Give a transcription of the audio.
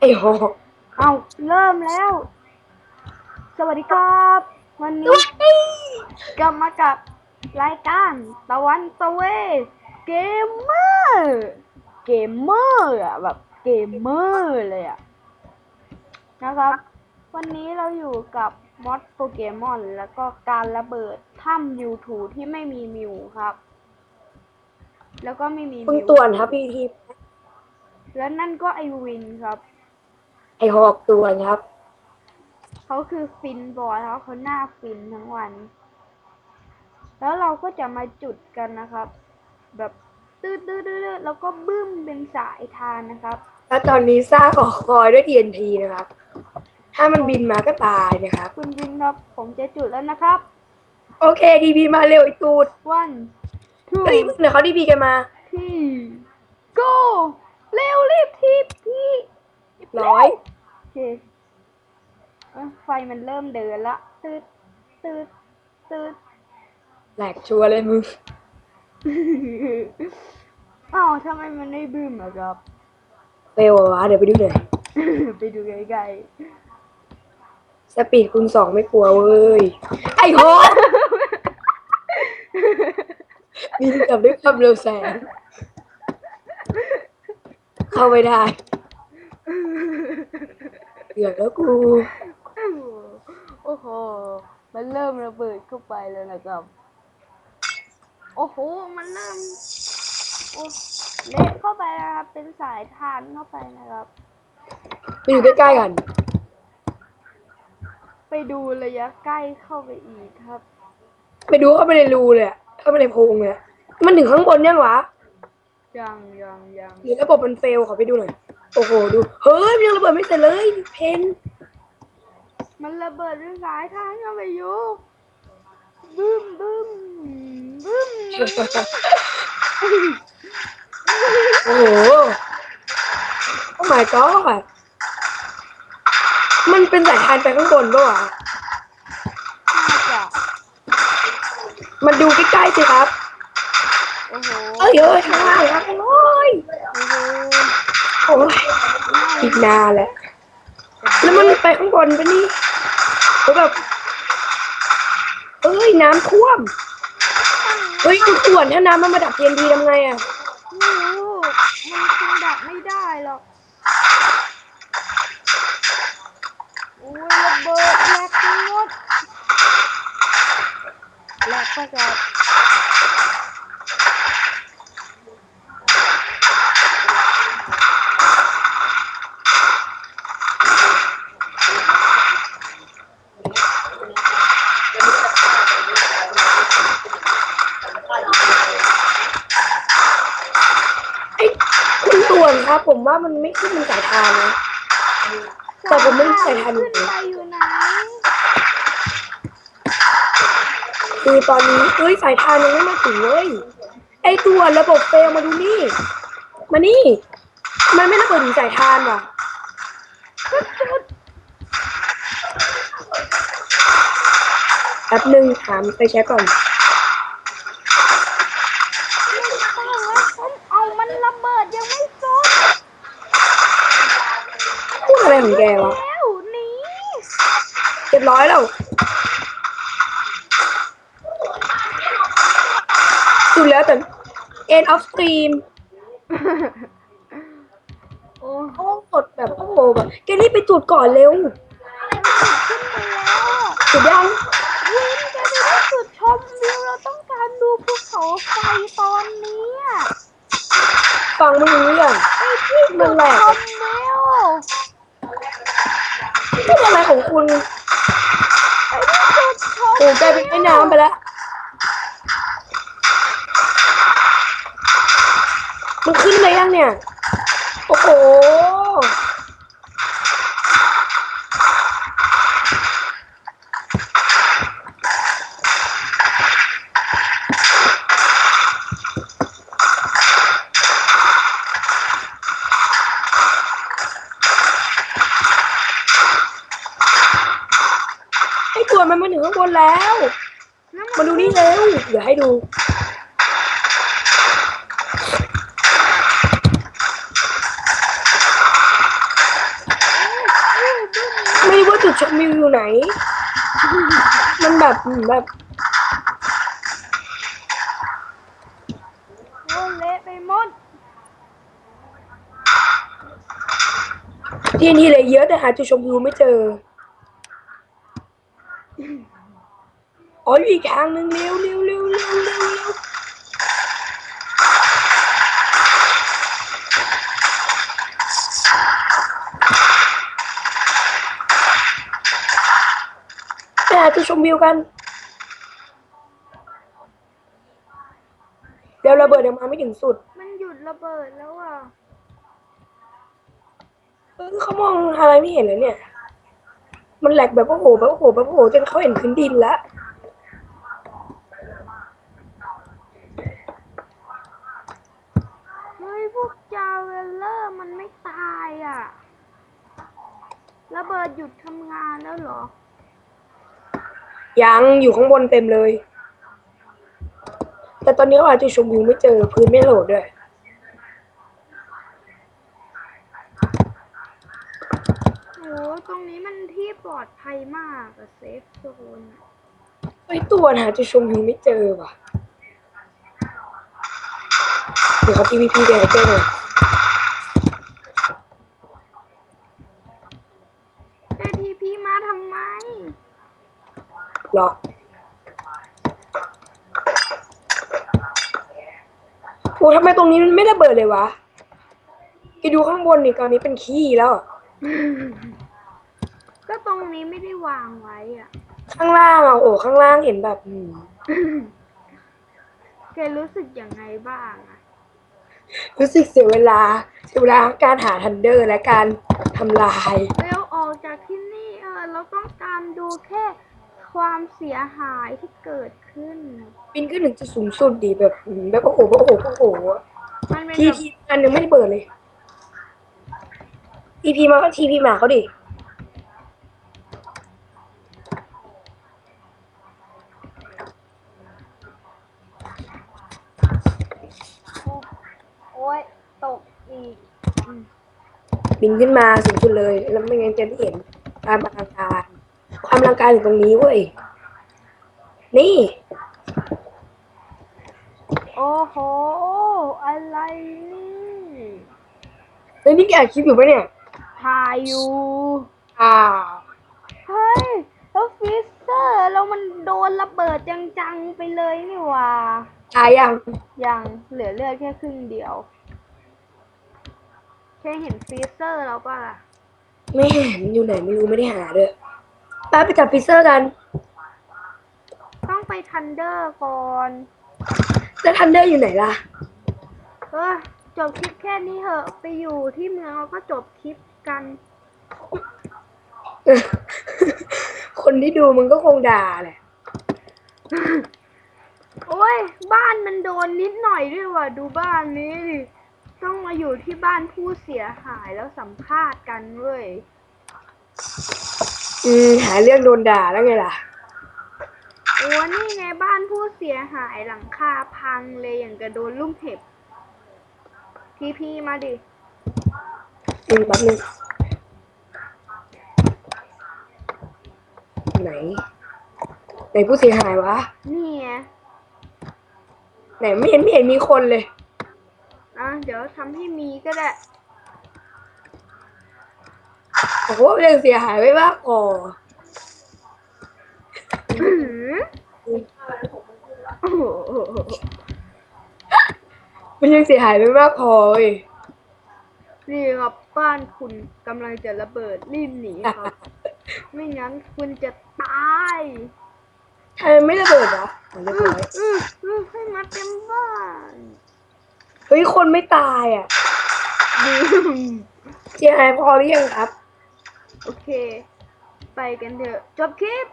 ไอ้โหเอาเริ่มแล้ว สวัสดีครับ วันนี้กลับมากับรายการตะวันตะเวเกมเมอร์เกมเมอร์อะแบบเกมเมอร์เลยอะนะครับ วันนี้เราอยู่กับมอดโปเกมอนแล้วก็การระเบิดถ้ำยูทูที่ไม่มีมิวครับ แล้วก็ไม่มีคุณมิวต่วนครับพี่ทีแล้วนั่นก็ไอวินครับ ไอ้หอกต่วนครับ เขาคือฟินบอยเขาเขาหน้าฟินทั้งวัน แล้วเราก็จะมาจุดกันนะครับ แบบตืดตืดตืดแล้วก็บึ้มเป็นสายทานนะครับแล้วตอนนี้สร้างหอคอยด้วย TNT นะครับ ถ้ามันบินมาก็ตายนะครับ คุณวินครับผมจะจุดแล้วนะครับ โอเคดีบีมาเร็วไอ้ตูด one two เฮ้ยเดี๋ยวเขาดีบีกันมา three go เร็วรีบทีบทีร้อยโอ เคเอ้ยไฟมันเริ่มเดินละตืดตืดตืดแหลกชัวร์เลยมึงอ้าวทำไมมันไม่บึ้มอะครับเฟลวะเดี๋ยวไปดูหน่อยไปดูใกล้สปีดคูณสองไม่กลัวเว้ย ไอ้หอกบินกลับด้วยความเร็วแสงเข้าไม่ได้ เดือดแล้วกูๆโอ้โห มันเริ่มระเบิดเข้าไปแล้วนะครับ โอ้โห มันเริ่ม โอ้เละเข้าไปนะครับ เป็นสายทานเข้าไปนะครับ ไปอยู่ใกล้ๆกัน ไปดูระยะใกล้เข้าไปอีกครับ ไปดูเข้าไปในรูเลยอะเข้าไปในโพรงเลยอะมันถึงข้างบนยังวะยังยังยังหรือระบบมันเฟลขอไปดูหน่อย โอ้โหดู เฮ้ยมันยังระเบิดไม่เสร็จเลย เพนมันระเบิดเป็นสายทานเข้าไปอยู่บึ้มบึ้มบึ้มนะโอ้โหโอ้ my god มันเป็นสายทานไปข้างบนปะวะน่าจะมันดูใกล้ๆสิครับ โอ้โหเอ้ยเอ้ยข้างล่างครับข้างล่างโอ้โห โอ้ยอีกนานแหละ แล้วมันไปข้างบนปะนี่แล้วแบบ เอ้ยน้ำท่วม เฮ้ยคุณต่วนถ้าน้ำมันมาดับเย็นทีทำไงอะไม่รู้มันคงดับไม่ได้หรอกโอ้ยระเบิดแหลกทั้งหมดแหลกประกาศ ผมว่ามันไม่ขึ้นเป็นสายทานนะแต่ผมไม่ได้ใส่ทันขึ้นไปอยู่ไหนคือตอนนี้เฮ้ยสายทานยังไม่มาถึงเลยไอ้ตัวระบบเฟลมาดูนี่ มานี่ มันไม่ระเบิดถึงสายทานว่ะแป๊บหนึ่งถามไปเช็คก่อน พูดอะไรของแกวะแล้วหนีเรียบร้อยแล้วสุดแล้วแต่ end of stream โอ้โอ้กดแบบโอ้โหแบบแกนี่ไปจุดก่อนเร็วขึ้นไปแล้วจุดยังวินแกจะได้จุดชมวิวเราต้องการดูภูเขาไฟตอนนี้อะฟังไม่รู้เรื่องไอ้ที่มัจุนดแหลกชมวิว พูดอะไรของคุณโอ้ที่จุดชมโอ้กลายเป็นไอ้น้ำไปแล้วมันขึ้นไปยังเนี่ย โอ้โห ไอ้ตัวมันมาถึงข้างบนแล้ว มาดูนี่เร็วเดี๋ยวให้ดูชมวิวอยู่ไหน มันแบบอืมแบบโอ้เละไปหมดที่นี่เลยเยอะแต่หาจุดชมวิวไม่เจอ อ๋ออยู่อีกทางหนึ่งเร็วเร็วเร็วเร็วเร็วเร็วไปหาจุดชมวิวกัน เดี๋ยวระเบิดยังมาไม่ถึงสุด มันหยุดระเบิดแล้วอะ เออเขามองอะไรไม่เห็นเลยเนี่ย มันแหลกแบบว่าโหแบบว่าโหแบบว่าโหจนเขาเห็นพื้นดินแล้วเฮ้ยพวกจาเวลเลอร์มันไม่ตายอะระเบิดหยุดทำงานแล้วเหรอ ยังอยู่ข้างบนเต็มเลย แต่ตอนนี้เขาอาจจะชมวิวไม่เจอพื้นไม่โหลดด้วย โห ตรงนี้มันที่ปลอดภัยมากอะเซฟโซนอะไอ้ตัวหาจะชมวิวไม่เจอว่ะ เดี๋ยวเขา PVP เดี๋ยวให้เจอหน่อยเอทีพีมาทำไมหรอโอ้ทำไมตรงนี้มันไม่ระเบิดเลยวะไปดูข้างบนนี่ตอนนี้เป็นขี้แล้วอะก็ ตรงนี้ไม่ได้วางไว้อะ ข้างล่างอะโอ้ข้างล่างเห็นแบบอืมแกรู้สึกยังไงบ้างอะรู้สึกเสียเวลาเสียเวลาการหาทันเดอร์และการทำลาย เร็วออกจากที่นี่เออเราต้องการดูแค่ความเสียหายที่เกิดขึ้นบินขึ้นถึงจุดสูงสุดดีแบบอืมแบบโอ้โหแบบโอ้โหโอ้โหมันเป็นทีแบบพีอันยังไม่ได้เปิดเลยทีพีมาก็ทีพีมาเขาดิ โอ้ยตกอีก บินขึ้นมาสูงสุดเลย แล้วไม่งั้นจะได้เห็นความอลังการ ความอลังการอยู่ตรงนี้เว้ย นี่ โอ้โห อะไรนี่เฮ้ยนี่แกอัดคลิปอยู่ปะเนี่ย ถ่ายอยู่อ้าวเฮ้ย แล้วฟิสเซอร์แล้วมันโดนระเบิดจังๆไปเลยนี่หว่า ตายยัง ยังเหลือเลือดแค่ครึ่งเดียว แค่เห็นฟรีเซอร์แล้วป่ะล่ะไม่เห็นอยู่ไหนไม่รู้ไม่ได้หาด้วยไปไปจับฟิเซอร์กัน ต้องไปทันเดอร์ก่อน แล้วทันเดอร์อยู่ไหนล่ะ เออจบคลิปแค่นี้เหอะ ไปอยู่ที่เมืองเราก็จบคลิปกัน คนที่ดูมันก็คงด่าแหละ โอ้ย บ้านมันโดนนิดหน่อยด้วยว่ะ ดูบ้านนี้ดิ ต้องมาอยู่ที่บ้านผู้เสียหายแล้วสัมภาษณ์กันเว้ยอืมหาเรื่องโดนด่าแล้วไงล่ะ โอ้นี่ไงบ้านผู้เสียหายหลังคาพังเลยอย่างกระโดนลุ่มเห็บ พีพีมาดิอืมแป๊บนึงไหน ไหนผู้เสียหายวะ นี่ไงไหนไม่เห็นไม่เห็นมีคนเลยอะ เดี๋ยวทำให้มีก็ได้ โอ้โหยังเสียหายไม่มากพออื้อหือโอ้โหมันยังเสียหายไม่มากพอเว้ยนี่ครับบ้านคุณกำลังจะระเบิดรีบหนีครับ ไม่งั้นคุณจะตายทำไมไม่ระเบิดวะอ๋อเรียบอื้ร้ออย อื้ออื้อให้มาเต็มบ้าน เฮ้ย คนไม่ตายอะดีเจียหายพอหรือยังครับ โอเค ไปกันเถอะ จบคลิป